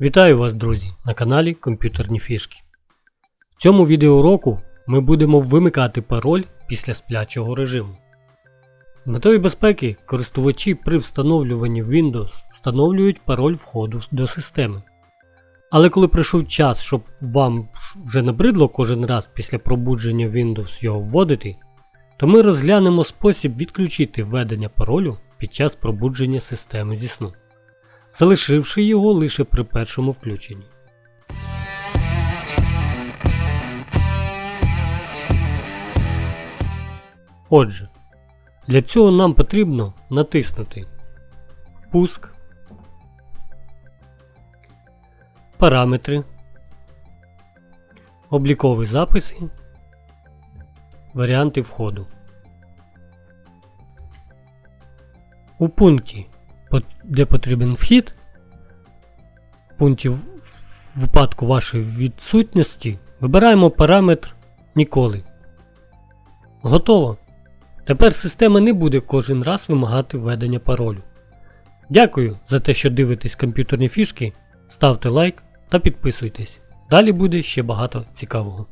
Вітаю вас, друзі, на каналі Комп'ютерні Фішки. В цьому відеоуроку ми будемо вимикати пароль після сплячого режиму. З метою безпеки користувачі при встановлюванні Windows встановлюють пароль входу до системи. Але коли прийшов час, щоб вам вже набридло кожен раз після пробудження Windows його вводити, то ми розглянемо спосіб відключити введення паролю під час пробудження системи зі сну залишивши його лише при першому включенні. Отже, для цього нам потрібно натиснути Пуск, Параметри, Облікові записи, Варіанти входу. У пункті де потрібен вхід. В пункті в випадку вашої відсутності вибираємо параметр ніколи. Готово. Тепер система не буде кожен раз вимагати введення паролю. Дякую за те, що дивитесь комп'ютерні фішки. Ставте лайк та підписуйтесь. Далі буде ще багато цікавого.